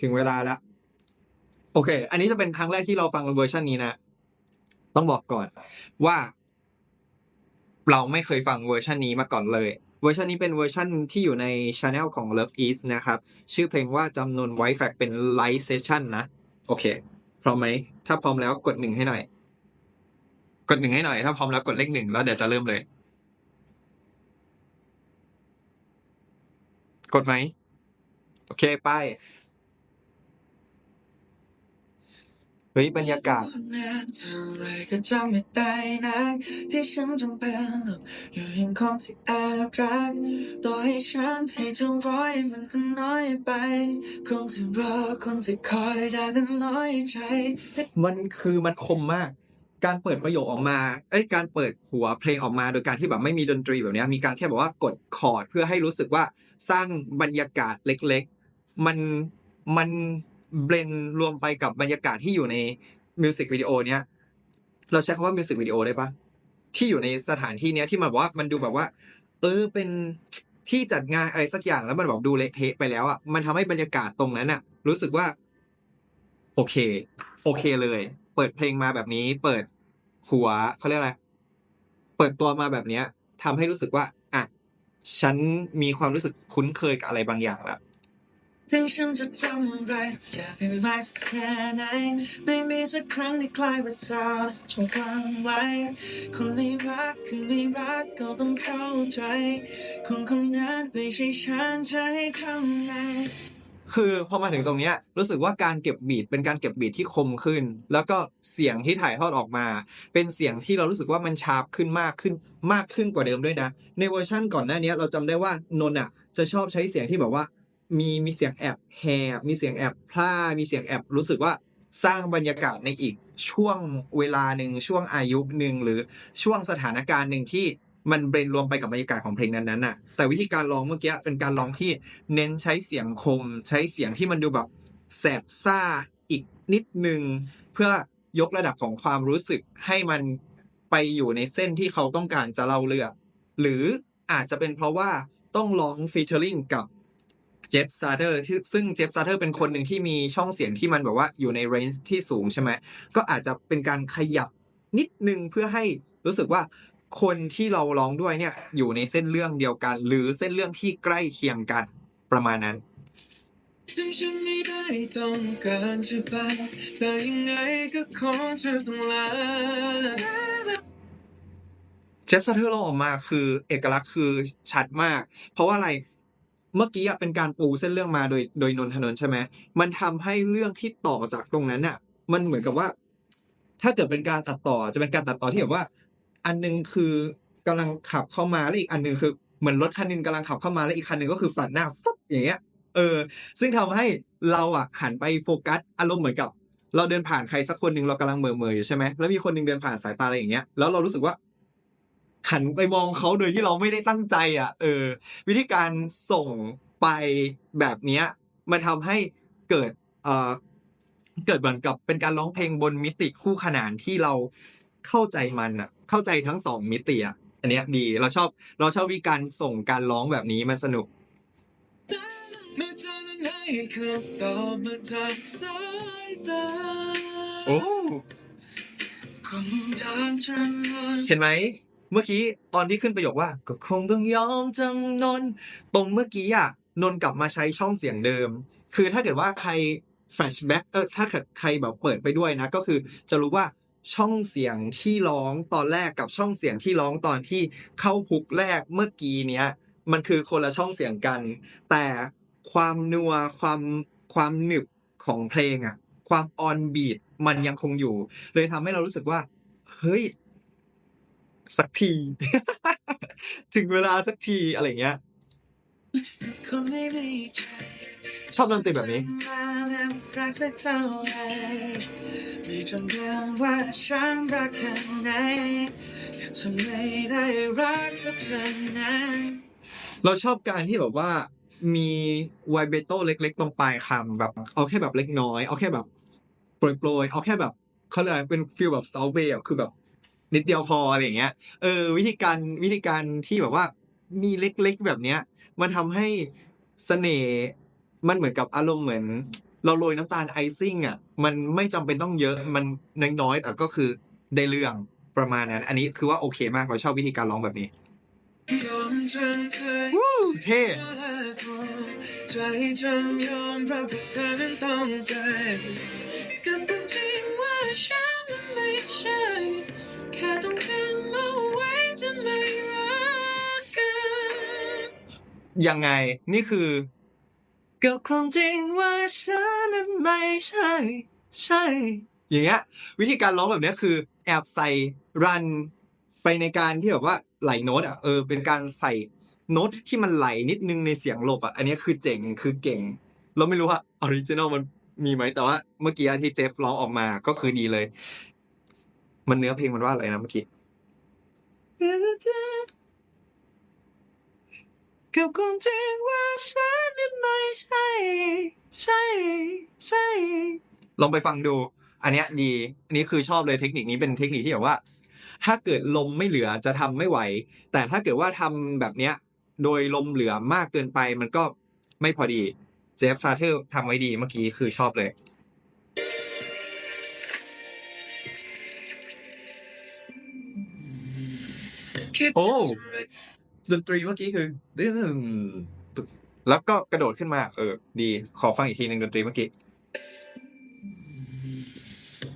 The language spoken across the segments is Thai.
ถึงเวลาแล้ว โอเค อันนี้จะเป็นครั้งแรกที่เราฟังเวอร์ชันนี้นะ ต้องบอกก่อนว่า เราไม่เคยฟังเวอร์ชันนี้มาก่อนเลย เวอร์ชันนี้เป็นเวอร์ชันที่อยู่ในช anel ของ Love East นะครับ ชื่อเพลงว่าจำนวนไวแฟกเป็นไลฟ์เซสชันนะ โอเค พร้อมไหม ถ้าพร้อมแล้วกดหนึ่งให้หน่อย กดหนึ่งให้หน่อย ถ้าพร้อมแล้วกดเลขหนึ่งแล้วเดี๋ยวจะเริ่มเลย กดไหมโอเค ไป เฮ้ยบรรยากาศนานเท่าไรก็จำไม่ได้นักที่ฉันจำเป็นหลบอยู่ยังคงที่แอบรักต่อให้ฉันให้เท่าร้อยมันก็น้อยไป คงจะรอคงจะคอยได้แต่น้อยใจแต่มันคือมันคมมาก การเปิดประโยคออกมาเอ้ยการเปิดหัวเพลงออกมา โดยการที่แบบไม่มีดนตรีแบบเนี้ยมีการแค่แบบว่ากดคอร์ดเพื่อให้รู้สึกว่าสร้างบรรยากาศเล็ก ๆ มันมัน เบลนรวมไปกับบรรยากาศที่อยู่ในมิวสิกวิดีโอเนี้ยเราใช้คำว่ามิวสิกวิดีโอได้ปะที่อยู่ในสถานที่เนี้ยที่มันบอกว่ามันดูแบบว่า เออเป็นที่จัดงานอะไรสักอย่างแล้วมันแบบดูเละเทะไปแล้วอะมันทำให้บรรยากาศตรงนั้นอะ รู้สึกว่า โอเค โอเคเลย เปิดเพลงมาแบบนี้ เปิดหัวเขาเรียกอะไรเปิดตัวมาแบบเนี้ยทำให้รู้สึกว่า อะ ฉันมีความรู้สึกคุ้นเคยกับอะไรบางอย่างแล้ว ถึงฉันจะทำอะไรอยากเป็นไม่สักแค่ไหนไม่มีสักครั้งที่คลายว่าเธอจงวางไว้ คนไม่รักคือไม่รักก็ต้องเข้าใจ คนคนนั้นไม่ใช่ฉันจะให้ทำไงคือพอมาถึงตรงเนี้ยรู้สึกว่าการเก็บบีทเป็นการเก็บบีทที่คมขึ้น แล้วก็เสียงที่ถ่ายทอดออกมา เป็นเสียงที่เรารู้สึกว่ามันชาร์ปขึ้นมากขึ้นมากขึ้นกว่าเดิมด้วยนะ ในเวอร์ชั่นก่อนหน้านี้เราจำได้ว่านนอะจะชอบใช้เสียงที่แบบว่า มีมีเสียงแอบแหบมีเสียงแอบพร่ามีเสียงแอบรู้สึกว่าสร้างบรรยากาศในอีกช่วงเวลาหนึ่งช่วงอายุหนึ่งหรือช่วงสถานการณ์หนึ่งที่มันเบรนรวมไปกับบรรยากาศของเพลงนั้นๆน่ะ แต่วิธีการร้องเมื่อกี้เป็นการร้องที่เน้นใช้เสียงคม ใช้เสียงที่มันดูแบบแสบซ่าอีกนิดนึง เพื่อยกระดับของความรู้สึกให้มันไปอยู่ในเส้นที่เขาต้องการจะเล่าเรื่องหรืออาจจะเป็นเพราะว่าต้องร้องฟีเจอริงกับ เจฟซาเตอร์ที่ซึ่งเจฟซาเตอร์เป็นคนหนึ่งที่มีช่องเสียงที่มันแบบว่าอยู่ในเรนจ์ที่สูงใช่ไหมก็อาจจะเป็นการขยับนิดนึงเพื่อให้รู้สึกว่าคนที่เราร้องด้วยเนี่ยอยู่ในเส้นเรื่องเดียวกัน หรือเส้นเรื่องที่ใกล้เคียงกันประมาณนั้นถึงฉันไม่ได้ต้องการจะไปแต่ยังไงก็คงจะต้องลาเจฟซาเทอร์เราออกมาคือเอกลักษณ์คือชัดมาก เพราะว่าอะไร เมื่อกี้อะเป็นการปูเส้นเรื่องมาโดยโดยนนทนนท์ใช่ไหมมันทำให้เรื่องที่ต่อจากตรงนั้นอะมันเหมือนกับว่า ถ้าเกิดเป็นการตัดต่อจะเป็นการตัดต่อที่แบบว่า อันหนึงคือกำลังขับเข้ามาแล้วอีกอันหนึงคือเหมือนรถคันหนึงกำลังขับเข้ามาแล้วอีกคันหนึงก็คือตัดหน้าฟุ๊บอย่างเงี้ยเออ ซึ่งทำให้เราอะหันไปโฟกัสอารมณ์เหมือนกับ เราเดินผ่านใครสักคนหนึ่งเรากำลังเหม่ออยู่ใช่ไหมแล้วมีคนหนึ่งเดินผ่านสายตาอะไรอย่างเงี้ยแล้วเรารู้สึกว่า หันไปมองเขาโดยที่เราไม่ได้ตั้งใจอะ เออ วิธีการส่งไปแบบเนี้ยมันทำให้เกิดเอ่อเกิดเหมือนกับเป็นการร้องเพลงบนมิติคู่ขนานที่เราเข้าใจมันอะ เข้าใจทั้งสองมิติอะอันเนี้ยดีเราชอบเราชอบวิธีการส่งการร้องแบบนี้มันสนุกเมื่อเธอนั้นให้คำตอบมาทางสายตาโอ้คงยอมจำนนเห็นไหม เมื่อกี้ตอนที่ขึ้นประโยคว่าก็คงต้องยอมจำนน ตรงเมื่อกี้อะนนกลับมาใช้ช่องเสียงเดิม คือถ้าเกิดว่าใครแฟลชแบ็กเออถ้าเกิดใครแบบเปิดไปด้วยนะ ก็คือจะรู้ว่าช่องเสียงที่ร้องตอนแรกกับช่องเสียงที่ร้องตอนที่เข้าฮุกแรกเมื่อกี้เนี้ย มันคือคนละช่องเสียงกัน แต่ความนัวความความหนึบของเพลงอะความออนบีทมันยังคงอยู่ เลยทำให้เรารู้สึกว่า เฮ้ย สักที ถึงเวลาสักทีอะไรเงี้ยชอบดนตรีแบบนี้เท่าไหร่ไม่จำเป็นว่าฉันรักแค่ไหนแต่ทำไมแค่นั้เราชอบการที่แบบว่ามีไวเบโต้เล็ก ๆ ตรงปลายคำแบบเอาแค่แบบเล็กน้อย เอาแค่แบบโปรยๆเอาแค่แบบเขาเรียกเป็นฟิลแบบเซาเบย์คือแบบ นิดเดียวพออะไรอย่างเงี้ย เออ วิธีการวิธีการที่แบบว่ามีเล็กๆแบบเนี้ย มันทำให้เสน่ห์มันเหมือนกับอารมณ์เหมือน เราโรยน้ำตาลไอซิ่งอะมันไม่จำเป็นต้องเยอะมันน้อยๆแต่ก็คือได้เรื่องประมาณนั้น อันนี้คือว่าโอเคมากเราชอบวิธีการร้องแบบนี้ยอมจนเธอวู้เท่ใจจำยอมรับว่าเธอนั้นต้องการกับความจริงว่าฉันนั้นไม่ใช่ แค่ต้องจำเอาไว้จะไม่รักกันยังไงนี่คือกับความจริงว่าฉันนั้นไม่ใช่ ใช่ อย่างเงี้ยวิธีการร้องแบบเนี้ยคือ แอบใส่รันไปในการที่แบบว่าไหลโน้ตอะเออเป็นการใส่โน้ตที่มันไหลนิดนึงในเสียงหลบอะอันนี้คือเจ๋งคือเก่ง เราไม่รู้ว่าออริจินอลมันมีไหมแต่ว่าเมื่อกี้ที่เจฟร้องออกมาก็คือดีเลย มันเนื้อเพลงมันว่าอะไรนะเมื่อกี้กับความจริงว่าฉันนั้นไม่ใช่ ใช่ ใช่ ลองไปฟังดู อันเนี้ยดี อันนี้คือชอบเลยเทคนิคนี้เป็นเทคนิคที่แบบว่า ถ้าเกิดลมไม่เหลือจะทำไม่ไหว แต่ถ้าเกิดว่าทำแบบเนี้ย โดยลมเหลือมากเกินไปมันก็ไม่พอดี เจฟซาเทอร์ทำไว้ดีเมื่อกี้คือชอบเลย โอ้จะดนตรีเมื่อกี้คือดึงแล้วก็กระโดดขึ้นมา เออ ดี ขอฟังอีกทีหนึ่งดนตรีเมื่อกี้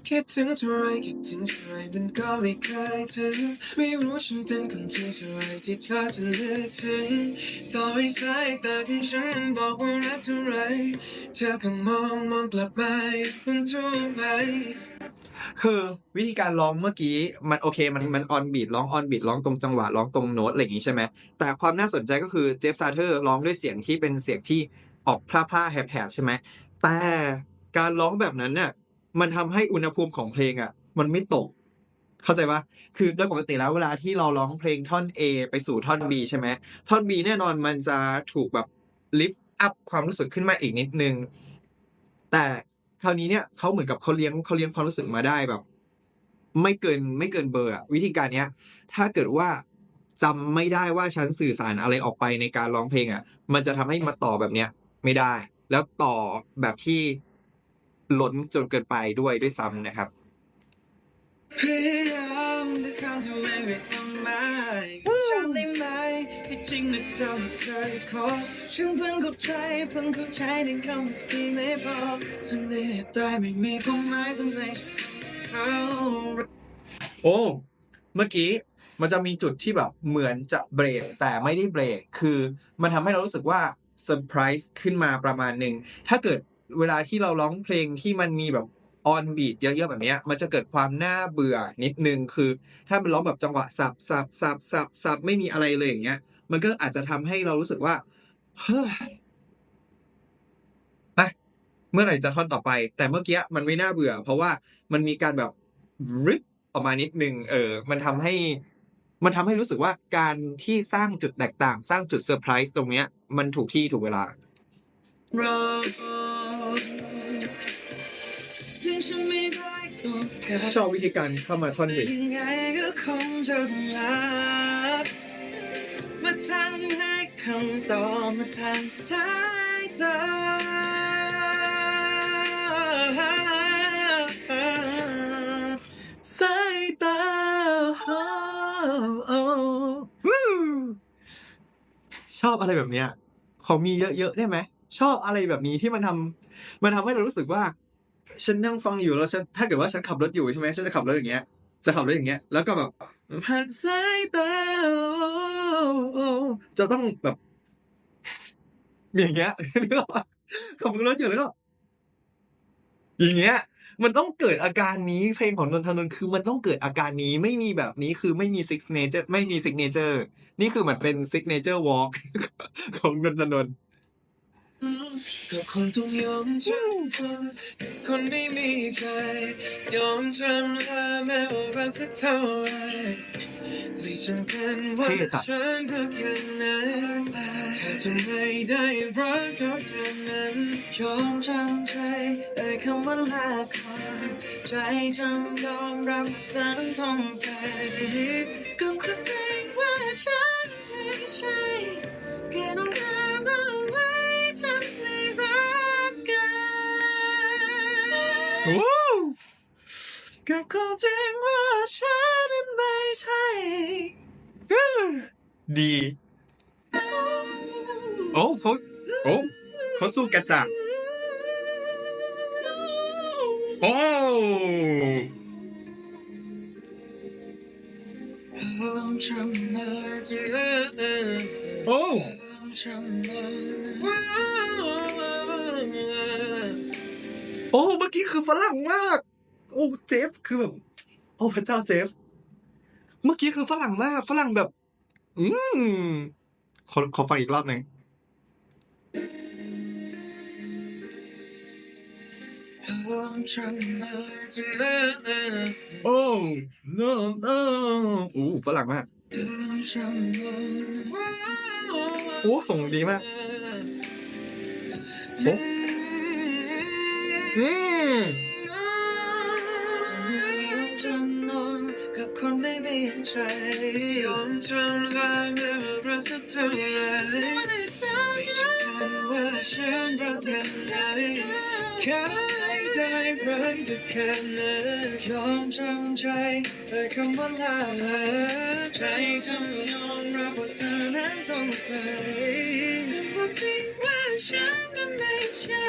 คิดถึงเท่าไรคิดถึงเท่าไรมันก็ไม่เคยถึงไม่รู้ฉันเป็นคนที่เท่าไรที่เธอจะเลือกถึงต่อให้สายตาของฉันบอกว่ารักเท่าไรเธอก็มองมองกลับไปมันทุกไป คือวิธีการร้องเมื่อกี้มันโอเคมันมันออนบีทร้องออนบีทร้องตรงจังหวะร้องตรงโน้ตอะไรอย่างงี้ใช่ไหมแต่ความน่าสนใจก็คือเจฟซาเทอร์ร้องด้วยเสียงที่เป็นเสียงที่ออกพร่าๆแหบๆใช่ไหมแต่การร้องแบบนั้นเนี่ยมันทำให้อุณหภูมิของเพลงอะ มันไม่ตก เข้าใจปะคือโดยปกติแล้วเวลาที่เราร้องเพลงท่อน A ไปสู่ท่อน B ใช่ไหมท่อน B แน่นอนมันจะถูกแบบลิฟต์อัพความรู้สึกขึ้นมาอีกนิดนึงแต่ คราวนี้เนี่ยเขาเหมือนกับเขาเลี้ยงเขาเลี้ยงความรู้สึกมาได้แบบ ไม่เกินไม่เกินเบอร์อะวิธีการเนี้ย ถ้าเกิดว่าจำไม่ได้ว่าฉันสื่อสารอะไรออกไปในการร้องเพลงอะมันจะทำให้มาต่อแบบเนี้ยไม่ได้ แล้วต่อแบบที่ล้นจนเกินไปด้วยด้วยซ้ำนะครับพยายามแต่คำที่ไม่เรียกความหมายจำได้ไหมที่จ ริงนะเธอไม่เคยขอฉันเพิ่งเข้าใจเพิ่งเข้าใจในคำที่ไม่พอทำได้แต่ไม่มีความหมายทำไมเขาโอ้เมื่อกี้มันจะมีจุดที่แบบเหมือนจะเบรกแต่ไม่ได้เบรกคือมันทำให้เรารู้สึกว่าเซอร์ไพรส์ขึ้นมาประมาณหนึ่งถ้าเกิดเวลาที่เราร้องเพลงที่มันมีแบบออนบีทเยอะๆแบบนี้มันจะเกิดความน่าเบื่อนิดนึงคือ ถ้ามันร้องแบบจังหวะสับสับสับสับสับไม่มีอะไรเลยอย่างเงี้ย มันก็อาจจะทำให้เรารู้สึกว่าเฮ้ยอะเมื่อไหร่จะท่อนต่อไป แต่เมื่อกี้มันไม่น่าเบื่อ เพราะว่ามันมีการแบบริบออกมานิดนึงเออ มันทำให้ มันทำให้รู้สึกว่าการที่สร้างจุดแตกต่าง สร้างจุดเซอร์ไพรส์ตรงเนี้ย มันถูกที่ถูกเวลารอถึงฉันไม่ได้ตัวเธอชอบวิธีการเข้ามาท่อนวิก มาทางให้คำตอบมาทางสายตาสายตาชอบอะไรแบบเนี้ยขอมีเยอะๆได้ไหมชอบอะไรแบบนี้ที่มันทำมันทำให้เรารู้สึกว่า ฉันนั่งฟังอยู่แล้วฉันถ้าเกิดว่าฉันขับรถอยู่ใช่ไหมฉันจะขับรถอย่างเงี้ย จะขับรถอย่างเงี้ย แล้วก็แบบผ่านสายตา จะต้องแบบอย่างเงี้ยนึกออกปะขับรถอยู่แล้วก็อย่างเงี้ย มันต้องเกิดอาการนี้เพลงของนนทนนท์คือมันต้องเกิดอาการนี้ไม่มีแบบนี้คือไม่มีซิกเนเจอร์ไม่มีซิกเนเจอร์นี่คือเหมือนเป็นซิกเนเจอร์วอล์กของนนทนนท์ ก็คนต้องยอมจำคนคนไม่มีใจ ยอมจำลาแม้ว่ารักสักเท่าไรไม่จำเป็นว่าฉันรักอย่างนั้นแค่จะไม่ได้รักก็อย่างนั้นยอมจำใจแต่คำว่าลาก่อนใจจำยอมรับเธอต้องใจก็เข้าใจว่าฉันไม่ใช่ กับความจริงว่าฉันนั้นไม่ใช่ดี โอ้เขาโอ้เขาสู้กระจักโอ้โอ้โอ้ เมื่อกี้คือฝรั่งมาก โอ้เจฟคือแบบ โอ้พระเจ้าเจฟ เมื่อกี้คือฝรั่งมากฝรั่งแบบ อืมขอขอฟังอีกรอบหนึ่งความจำมาที่เออโอ้ no no โอ้ฝรั่งมากความจำมาโอ้ส่งดีมากโอ้อืม จำนนกับคนไม่มีใจยอมจำลายเมื่อรักสักเท่าไรไม่ใช่ว่าฉันรักกันไงแค่ได้รักก็แค่นั้นยอมจำใจแต่คำว่าลาใจเธอยอมรับว่าเธอนั้นต้องไปความจริงว่าฉันนั้นไม่ใช่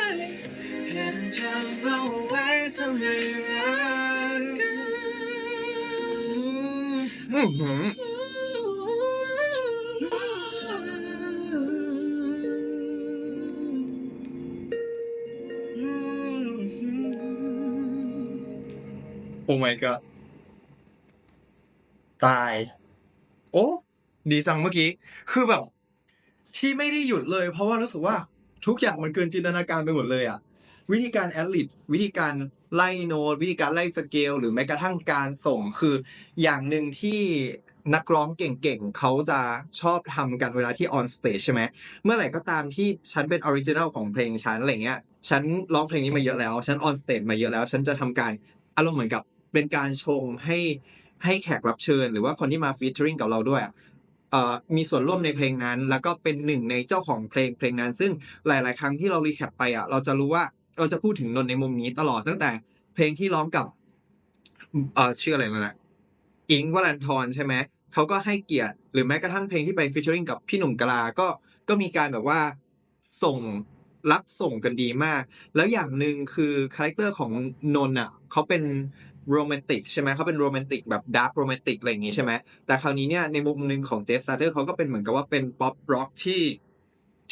เห็นจำเราไว้ทำไมรัก อือหือโอ้ my god ตาย โอ้ ดีจังเมื่อกี้ คือแบบ ที่ไม่ได้หยุดเลย เพราะว่ารู้สึกว่า ทุกอย่างมันเกินจินตนาการไปหมดเลยอะวิธีการแอดลิทวิธีการ ไล่โน้ตวิธีการไล่สเกล หรือแม้กระทั่งการส่งคืออย่างหนึ่งที่นักร้องเก่งๆ เขาจะชอบทำกันเวลาที่ออนสเตจใช่ไหม เมื่อไหร่ก็ตามที่ฉันเป็นออริจินัลของเพลงฉันอะไรเงี้ย ฉันร้องเพลงนี้มาเยอะแล้ว ฉันออนสเตจมาเยอะแล้ว ฉันจะทำการอารมณ์เหมือนกับเป็นการชงให้ให้แขกรับเชิญ หรือว่าคนที่มาฟีเจอริงกับเราด้วยมีส่วนร่วมในเพลงนั้น แล้วก็เป็นหนึ่งในเจ้าของเพลงเพลงนั้น ซึ่งหลาย ๆ ครั้งที่เรารีแคปไปอะเราจะรู้ว่า เราจะพูดถึงนนในมุมนี้ตลอดตั้งแต่เพลงที่ร้องกับเอ่อชื่ออะไรนั่นแหละอิงค์วรันทรใช่ไหมเขาก็ให้เกียรติหรือแม้กระทั่งเพลงที่ไปฟีเจอริงกับพี่หนุ่มกลาก็ก็มีการแบบว่าส่งรับส่งกันดีมาก แล้วอย่างหนึ่งคือคาแรคเตอร์ของนนอะเขาเป็นโรแมนติกใช่ไหมเขาเป็นโรแมนติกแบบดาร์กโรแมนติกอะไรอย่างงี้ใช่ไหมแต่คราวนี้เนี่ยในมุมหนึ่งของเจฟซาเตอร์เขาก็เป็นเหมือนกับว่าเป็นป๊อปร็อกที่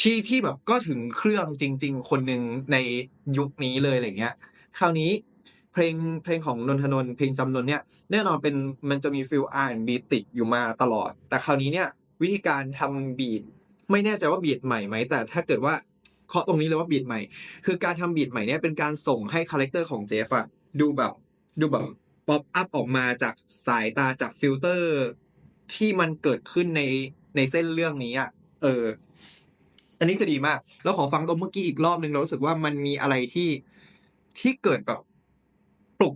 ที่ที่แบบก็ถึงเครื่องจริง ๆ คนหนึ่งในยุคนี้เลยอะไรเงี้ย คราวนี้เพลงเพลงของนนทนนท์เพลงจำนนเนี่ยแน่นอนเป็นมันจะมีฟิลอาร์บีติดอยู่มาตลอด แต่คราวนี้เนี่ยวิธีการทำบีทไม่แน่ใจว่าบีทใหม่ไหมแต่ถ้าเกิดว่าเคาะตรงนี้เลยว่าบีทใหม่ คือการทำบีทใหม่เนี่ยเป็นการส่งให้คาแรคเตอร์ของเจฟอะดูแบบดูแบบป๊อปอัพออกมาจากสายตาจากฟิลเตอร์ที่มันเกิดขึ้นในในเส้นเรื่องนี้อะเออ อันนี้คือดีมาก แล้วขอฟังตรงเมื่อกี้อีกรอบหนึ่งเรารู้สึกว่ามันมีอะไรที่ที่เกิดแบบปลุก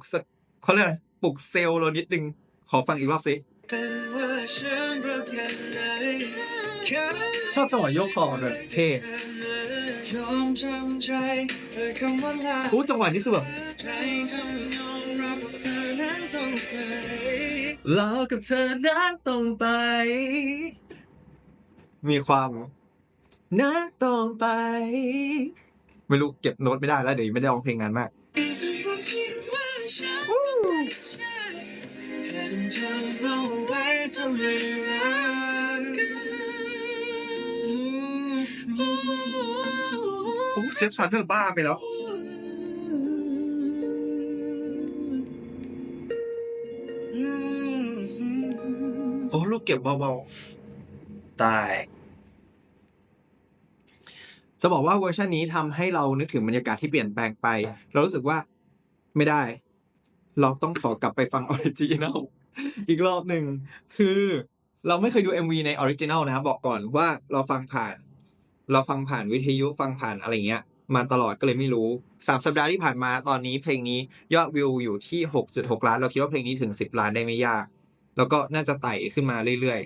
เขาเรียกอะไรปลุกเซลล์เรานิดนึง ขอฟังอีกรอบสิชอบจังหวะโยกคอแบบเท่ยอมจำใจแต่คำว่าลาอู้จังหวะนี้คือแบบเธอยอมรับว่าเธอนั้นต้องไปเรากับเธอนั้นต้องไป มีความ นั้นต้องไป ไม่รู้เก็บโน้ตไม่ได้แล้วเดี๋ยวไม่ได้ร้องเพลงนานมากความจริงว่าฉันไม่ใช่เห็นจำเรากโอ้เจฟซันเธอบ้าไปแล้ว โอ้ลูกเก็บเบาๆตาย จะบอกว่าเวอร์ชันนี้ทำให้เรานึกถึงบรรยากาศที่เปลี่ยนแปลงไป เรารู้สึกว่าไม่ได้ เราต้องขอกลับไปฟังออริจินัลอีกรอบหนึ่งคือเราไม่เคยดู MV ในออริจินัลนะครับบอกก่อนว่าเราฟังผ่าน เราฟังผ่านวิทยุฟังผ่านอะไรเงี้ย มาตลอดก็เลยไม่รู้สามสัปดาห์ที่ผ่านมาตอนนี้เพลงนี้ยอดวิวอยู่ที่ 6.6 ล้าน เราคิดว่าเพลงนี้ถึง 10 ล้านได้ไม่ยาก แล้วก็น่าจะไต่ขึ้นมาเรื่อย